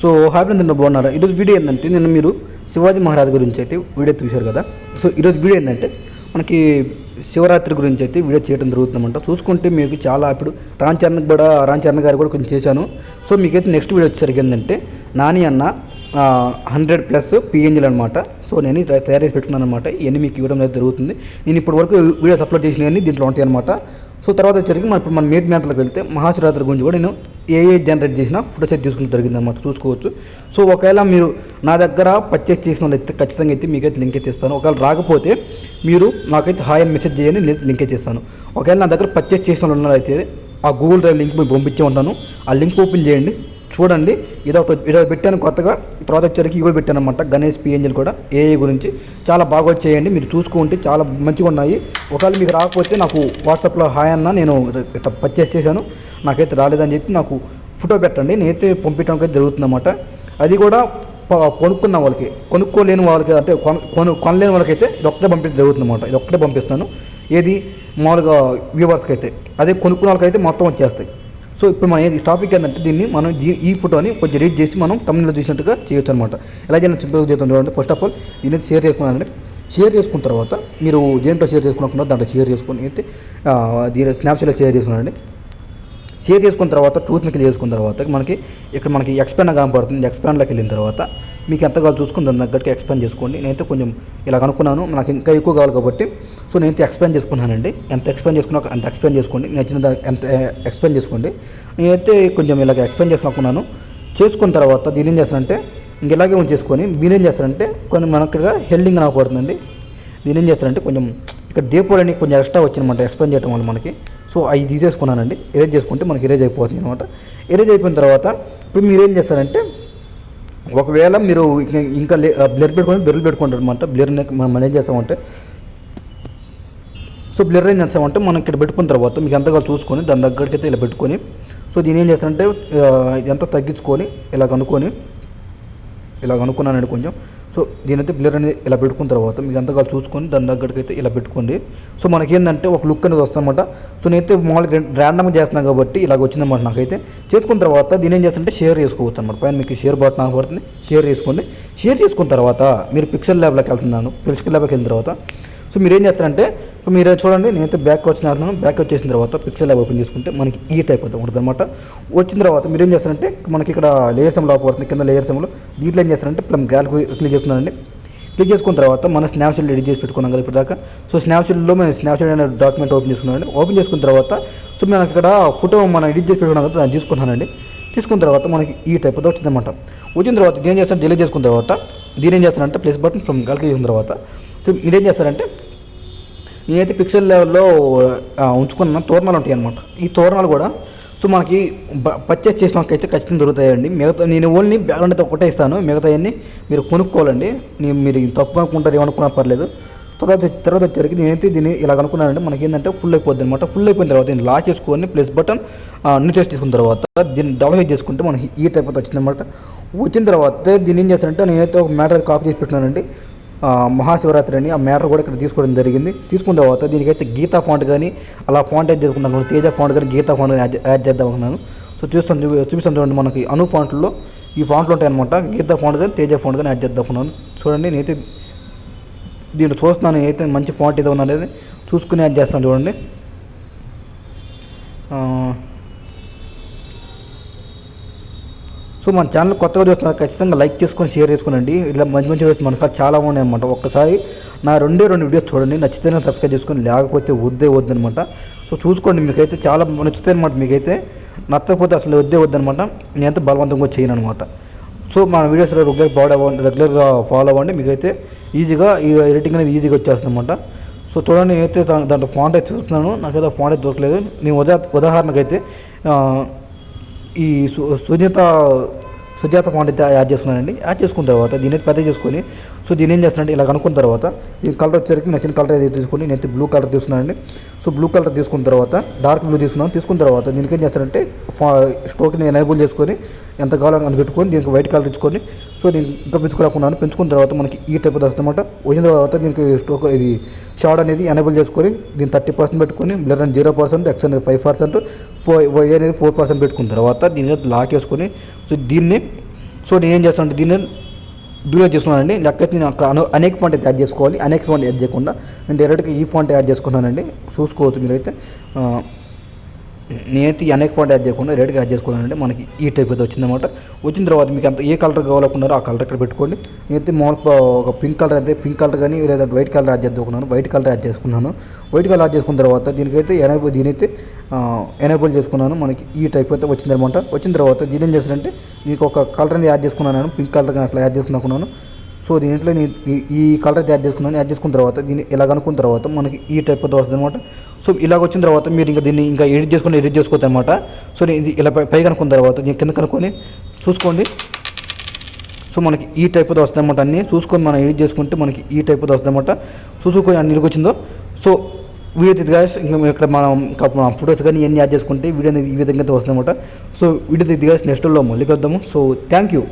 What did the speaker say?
So happy friends నిన్న బాగున్నారా? ఈరోజు వీడియో ఏంటంటే నిన్న మీరు శివాజీ మహారాజ్ గురించి అయితే వీడియో చూశారు కదా? సో ఈరోజు వీడియో ఏంటంటే మనకి శివరాత్రి గురించి అయితే వీడియో చేయడం జరుగుతుందన్నమాట. చూసుకుంటే మీకు చాలా ఇప్పుడు రామ్ చరణ్ కూడా రామ్ చరణ్ గారు కూడా కొంచెం చేశాను. సో మీకైతే నెక్స్ట్ వీడియో వచ్చేసరికి ఏంటంటే నాని అన్న హండ్రెడ్ ప్లస్ పిఎన్జీలు అనమాట సో నేను తయారు చేసి పెట్టుకున్నాను అనమాట ఇవన్నీ మీకు ఇవ్వడం అయితే జరుగుతుంది. నేను ఇప్పటివరకు వీడియోస్ అప్లోడ్ చేసినవన్నీ దీంట్లో ఉంటాయి అనమాట సో తర్వాత వచ్చరికి మన ఇప్పుడు మన మేట్ మ్యాటర్లకు వెళ్తే మహాశివరాత్రి గురించి కూడా నేను ఏ ఏ జనరేట్ చేసిన ఫోటో అయితే తీసుకుని జరిగింది అనమాట చూసుకోవచ్చు. సో ఒకవేళ మీరు నా దగ్గర పర్చేస్ చేసిన వాళ్ళు అయితే ఖచ్చితంగా అయితే మీకైతే లింక్ అయితే ఇస్తాను. ఒకవేళ రాకపోతే మీరు నాకైతే హాయ్ అని మెసేజ్ చేయని నేను లింక్ అయితే ఇస్తాను. ఒకవేళ నా దగ్గర పర్చేస్ చేసిన వాళ్ళు ఉన్నారైతే ఆ గూగుల్ డ్రైవ్ లింక్ మీకు పంపించే ఉంటాను. ఆ లింక్ ఓపెన్ చేయండి. చూడండి. ఇది ఒకటి పెట్టాను కొత్తగా. తర్వాత వచ్చరికి ఇవి పెట్టాను అనమాట గణేష్ పిఎన్జీలు కూడా ఏఐ గురించి. చాలా బాగా వచ్చేయండి. మీరు చూసుకుంటే చాలా మంచిగా ఉన్నాయి. ఒకవేళ మీకు రాకపోతే నాకు వాట్సాప్లో హాయ్ అన్న నేను ఇట్లా పర్చేస్ చేశాను. నాకైతే రాలేదని చెప్పి నాకు ఫోటో పెట్టండి. నేనైతే పంపించడానికి అయితే జరుగుతుందన్నమాట. అది కూడా ప- కొనుక్కున్న వాళ్ళకి కొనుక్కోలేని వాళ్ళకి అంటే కొన కొను కొనలేని వాళ్ళకైతే ఇది ఒక్కటే పంపించడం జరుగుతుందన్నమాట. ఇది ఒక్కటే పంపిస్తాను. ఏది? మామూలుగా వ్యూవర్స్కి అయితే అదే కొనుక్కున్న వాళ్ళకైతే మొత్తం వచ్చేస్తాయి. సో ఇప్పుడు మన టాపిక్ ఏంటంటే దీన్ని మనం ఈ ఫోటోని కొంచెం రీడ్ చేసి మనం తమిళలో చూసినట్టుగా చేయొచ్చు అనమాట ఎలా చేయాలి సింపుల్గా చేస్తాం చూడండి. ఫస్ట్ ఆఫ్ ఆల్ దీన్ని షేర్ చేసుకున్నానండి. షేర్ చేసుకున్న తర్వాత మీరు దేంట్లో షేర్ చేసుకున్నాకుండా దాంట్లో షేర్ చేసుకుని అయితే దీని స్నాప్చాట్లో షేర్ చేసుకున్నానండి. షేర్ చేసుకున్న తర్వాత టూత్ క్లియర్ చేసుకున్న తర్వాత మనకి ఇక్కడ మనకి ఎక్స్పాండ్ కనపడుతుంది. ఎక్స్పాండ్లోకి వెళ్ళిన తర్వాత మీకు ఎంత కావాలి చూసుకుని దాని తగ్గట్టుగా ఎక్స్పాండ్ చేసుకోండి. నేనైతే కొంచెం ఇలా కనుక్కున్నాను. నాకు ఇంకా ఎక్కువ కావాలి కాబట్టి సో నేనైతే ఎక్స్పాండ్ చేసుకున్నానండి. ఎంత ఎక్స్పాండ్ చేసుకున్నా అంత ఎక్స్పాండ్ చేసుకోండి. నచ్చిన ఎంత ఎక్స్పాండ్ చేసుకోండి. నేనైతే కొంచెం ఇలాగ ఎక్స్పాండ్ చేసుకున్నాను. చేసుకున్న తర్వాత దీని ఏం చేస్తానంటే ఇంక ఇలాగే ఉంచేసుకొని మీరేం చేస్తారంటే కొన్ని మనకి హెల్డింగ్ కనపడుతుందండి. దీని ఏం చేస్తారంటే కొంచెం ఇక్కడ దీపావళి కొంచెం ఎక్స్ట్రా వచ్చినమాట ఎక్స్ప్లెయిన్ చేయడం వల్ల మనకి. సో అవి తీసేసుకున్నానండి. ఎరేజ్ చేసుకుంటే మనకి ఎరేజ్ అయిపోతుంది అనమాట ఎరేజ్ అయిపోయిన తర్వాత ఇప్పుడు మీరు ఏం చేస్తారంటే ఒకవేళ మీరు ఇంకా- బ్లర్ పెట్టుకొని బెర్లు పెట్టుకుంటారు అనమాట బ్లర్ మనం ఏం చేస్తామంటే సో బ్లర్ ఏం చేస్తామంటే మనం ఇక్కడ పెట్టుకున్న తర్వాత మీకు ఎంతగా చూసుకొని దాని దగ్గరికి అయితే ఇలా పెట్టుకొని సో దీని ఏం చేస్తారంటే ఎంత తగ్గించుకొని ఇలా కనుక్కొని ఇలా అనుకున్నానండి కొంచెం. సో దీనైతే బ్లర్ అనేది ఇలా పెట్టుకున్న తర్వాత మీకు అంతగా చూసుకొని దాని దగ్గరికి అయితే ఇలా పెట్టుకోండి. సో మనకి ఏంటంటే ఒక లుక్ అనేది వస్తుందన్నమాట. సో నేనైతే మామూలుగా ర్యాండమ్గా చేస్తున్నాను కాబట్టి ఇలాగ వచ్చిందన్నమాట నాకైతే. చేసుకున్న తర్వాత దీని ఏం చేస్తుంటే షేర్ చేసుకోవచ్చు అనమాట పైన మీకు షేర్ బటన్ పడుతుంది షేర్ చేసుకోండి. షేర్ చేసుకున్న తర్వాత మీరు పిక్సెల్ ల్యాబ్లోకి వెళ్తున్నాను. పిక్సెల్ ల్యాబ్కి వెళ్ళిన తర్వాత సో మీరు ఏం చేస్తారంటే సో మీరు చూడండి నేనైతే బ్యాక్ వచ్చినాను బ్యాక్ వచ్చేసిన తర్వాత పిక్సెల్ ల్యాబ్ ఓపెన్ చేసుకుంటే మనకి ఈ టైప్ అయితే ఉంటుంది అనమాట వచ్చిన తర్వాత మీరు ఏం చేస్తారంటే మనకి ఇక్కడ లేయర్స్లో పడుతుంది కింద లేయర్ సెమ్లో దీంట్లో ఏం చేస్తారంటే ఇప్పుడు గ్యాల్ క్లిక్ చేస్తున్నానండి. క్లిక్ చేసుకున్న తర్వాత మన స్నాప్షాట్ ఎడిట్ చేసి పెట్టుకున్నాం కదా ఇప్పటిదాకా. దాకా సో స్నాప్షాట్లో మనం స్నాప్షాట్ అనే డాక్యుమెంట్ ఓపెన్ చేసుకున్నానండి. ఓపెన్ చేసుకున్న తర్వాత సో మనకి ఇక్కడ ఫోటో మనం ఎడిట్ చేసి పెట్టుకున్నాం కదా దాన్ని తీసుకున్నానండి. తీసుకున్న తర్వాత మనకి e ఈ టైప్ అయితే వచ్చిందన్నమాట వచ్చిన తర్వాత దీని ఏం చేస్తాను డిలీట్ చేసుకున్న తర్వాత దీని ఏం చేస్తానంటే ప్లస్ బటన్ ఫ్రమ్ క్లిక్ చేసిన తర్వాత. మీరేం చేస్తారంటే నేనైతే పిక్సెల్ లెవెల్లో ఉంచుకున్న తోరణాలు ఉంటాయి అనమాట ఈ తోరణాలు కూడా సో మనకి పర్చేస్ చేసిన వాళ్ళకైతే ఖచ్చితంగా దొరుకుతాయండి. మిగతా నేను ఓన్లీ బ్యాలెంట్ అయితే ఒకటే ఇస్తాను. మిగతా మీరు కొనుక్కోవాలండి. నేను మీరు తప్పు అనుకుంటారు ఏమనుకున్నా పర్లేదు. తర్వాత తర్వాత వచ్చేసరికి నేనైతే దీన్ని ఇలా అనుకున్నానంటే మనకి ఏంటంటే ఫుల్ అయిపోద్ది అనమాట ఫుల్ అయిపోయిన తర్వాత దీన్ని లాక్ చేసుకొని ప్లస్ బటన్ అన్ని టెస్ట్ చేసుకున్న తర్వాత దీన్ని డెవలప్ చేసుకుంటే మనకి ఈ టైప్ అయితే వచ్చిందనమాట వచ్చిన తర్వాత దీన్ని ఏం చేస్తానంటే నేనైతే ఒక మ్యాటర్ కాపీ చేసి పెట్టినానండి మహాశివరాత్రి అని ఆ మ్యాటర్ కూడా ఇక్కడ తీసుకోవడం జరిగింది. తీసుకున్న తర్వాత దీనికైతే గీతా ఫాంట్ కానీ అలా ఫాంట్ యాడ్ చేసుకుంటాను తేజ ఫాంట్ కానీ గీతా ఫాంట్ కానీ యాడ్ యాడ్ చేద్దాం అనుకున్నాను. సో చూస్తాను చూ- చూపిస్తాను చూడండి మనకి అను ఫాంట్లో ఈ ఫాంట్లు ఉంటాయన్నమాట. గీతా ఫాంట్ కానీ తేజ ఫాంట్ కానీ యాడ్ చేద్దాం అనుకున్నాను. చూడండి నేనైతే దీంట్లో చూస్తున్నాను అయితే మంచి ఫాంట్ ఏదో అనేది చూసుకుని యాడ్ చేస్తాను చూడండి ఆ, సో మన ఛానల్ కొత్తగా చూస్తున్నారు ఖచ్చితంగా లైక్ చేసుకొని షేర్ చేసుకోనండి. ఇలా మంచి మంచి వీడియోస్ మనకు చాలా ఉన్నాయన్నమాట. ఒక్కసారి నా రెండే రెండు వీడియోస్ చూడండి. నచ్చితేనే సబ్స్క్రైబ్ చేసుకొని లేకపోతే వద్దే వద్దనమాట సో చూసుకోండి మీకైతే చాలా నచ్చుతాయి అనమాట మీకైతే. నచ్చకపోతే అసలు వద్దే వద్దనమాట నేనైతే బలవంతంగా చేయను అనమాట సో మన వీడియోస్ రెగ్యులర్ బాడీ అవ్వండి రెగ్యులర్గా ఫాలో అవ్వండి. మీకైతే ఈజీగా ఈ ఎడిటింగ్ అనేది ఈజీగా వచ్చేస్తుంది అనమాట సో చూడండి నేనైతే దాంట్లో ఫాంట్ అయితే చూస్తున్నాను. నాకైతే ఫాంట్ అయితే దొరకలేదు. నేను ఉదా ఉదాహరణకైతే ఈ సు- సుజాత సుజాత యాడ్ చేసుకున్నానండి యాడ్ చేసుకున్న తర్వాత దీని పెద్ద చేసుకొని సో దీని ఏం చేస్తానంటే ఇలా కనుక్కున్న తర్వాత దీని కలర్ వచ్చేసరికి నచ్చిన కలర్ అయితే తీసుకొని నేనైతే బ్లూ కలర్ తీసుకున్నానండి. సో బ్లూ కలర్ తీసుకున్న తర్వాత డార్క్ బ్లూ తీసుకున్నాను తీసుకున్న తర్వాత దీనికి ఏం చేస్తానంటే ఫా స్టోక్ని ఎనేబుల్ చేసుకొని ఎంత కావాలో అని పెట్టుకొని దీనికి వైట్ కలర్ ఇచ్చుకొని సో నేను ఇంకా పెంచుకోలేకున్నాను పెంచుకున్న తర్వాత మనకి ఈ టైప్ వస్తుంది అనమాట వచ్చిన తర్వాత దీనికి స్టోక్ ఇది షార్ట్ అనేది ఎనేబుల్ చేసుకొని దీన్ని థర్టీ పర్సెంట్ పెట్టుకొని బ్లర్ అనేది జీరో పర్సెంట్ ఎక్స్ అనేది ఫైవ్ పర్సెంట్ ఫో వై అనేది ఫోర్ పర్సెంట్ పెట్టుకున్న తర్వాత దీని లాక్ వేసుకొని సో దీన్ని సో నేను ఏం చేస్తానంటే దీన్ని డూలో చేస్తున్నానండి. లేకపోతే నేను అక్కడ అనేక ఫాంట్ అయితే యాడ్ చేసుకోవాలి. అనేక ఫాంట్ యాడ్ చేయకుండా. నేను డైరెక్ట్గా ఈ ఫాంట్ యాడ్ చేసుకున్నానండి చూసుకోవచ్చు మీరైతే. నేనైతే ఈ అనేక ఫాంట్ యాడ్ చేయకుండా రెడ్గా యాడ్ చేసుకున్నానంటే మనకి ఈ టైప్ అయితే వచ్చిందన్నమాట. వచ్చిన తర్వాత మీకు అంత ఏ కలర్ కావాలనుకున్నారో ఆ కలర్ ఇక్కడ పెట్టుకోండి. నేనైతే మామూలు ఒక పింక్ కలర్ అయితే పింక్ కలర్ కానీ లేదా వైట్ కలర్ యాడ్ చేసుకున్నాను వైట్ కలర్ యాడ్ చేసుకున్నాను. వైట్ కలర్ యాడ్ చేసుకున్న తర్వాత దీనికైతే ఎనేబుల్ దీనైతే ఎనేబుల్ చేసుకున్నాను. మనకి ఈ టైప్ అయితే వచ్చిందనమాట వచ్చిన తర్వాత దీని ఏం చేస్తానంటే దీనికి ఒక కలర్ అనేది యాడ్ చేసుకున్నాను. పింక్ కలర్ కానీ అట్లా యాడ్ చేసుకున్నాను సో దీంట్లో నేను ఈ- కలర్ అయితే యాడ్ చేసుకున్నాను యాడ్ చేసుకున్న తర్వాత దీన్ని ఇలా కనుక్కున్న తర్వాత మనకి ఈ టైప్ వస్తుంది అనమాట సో ఇలాగ వచ్చిన తర్వాత మీరు ఇంకా దీన్ని ఇంకా ఎడిట్ చేసుకుని ఎడిట్ చేసుకోవచ్చు అనమాట సో నేను ఇది ఇలా పై- కనుక్కున్న తర్వాత దీని కింద కనుక్కొని చూసుకోండి. సో మనకి ఈ టైప్ వస్తుంది అనమాట అన్నీ. చూసుకొని మనం ఎడిట్ చేసుకుంటే మనకి ఈ టైప్ వస్తుంది అనమాట చూసుకొని అన్ని వచ్చిందో. సో వీడియో అయితే ఇంకా ఇక్కడ మనం ఫొటోస్ కానీ ఇవన్నీ యాడ్ చేసుకుంటే వీడియో ఈ విధంగా అయితే వస్తుంది అనమాట సో వీడియో అయితే నెక్స్ట్లో మళ్ళీ కలుద్దాము. So thank you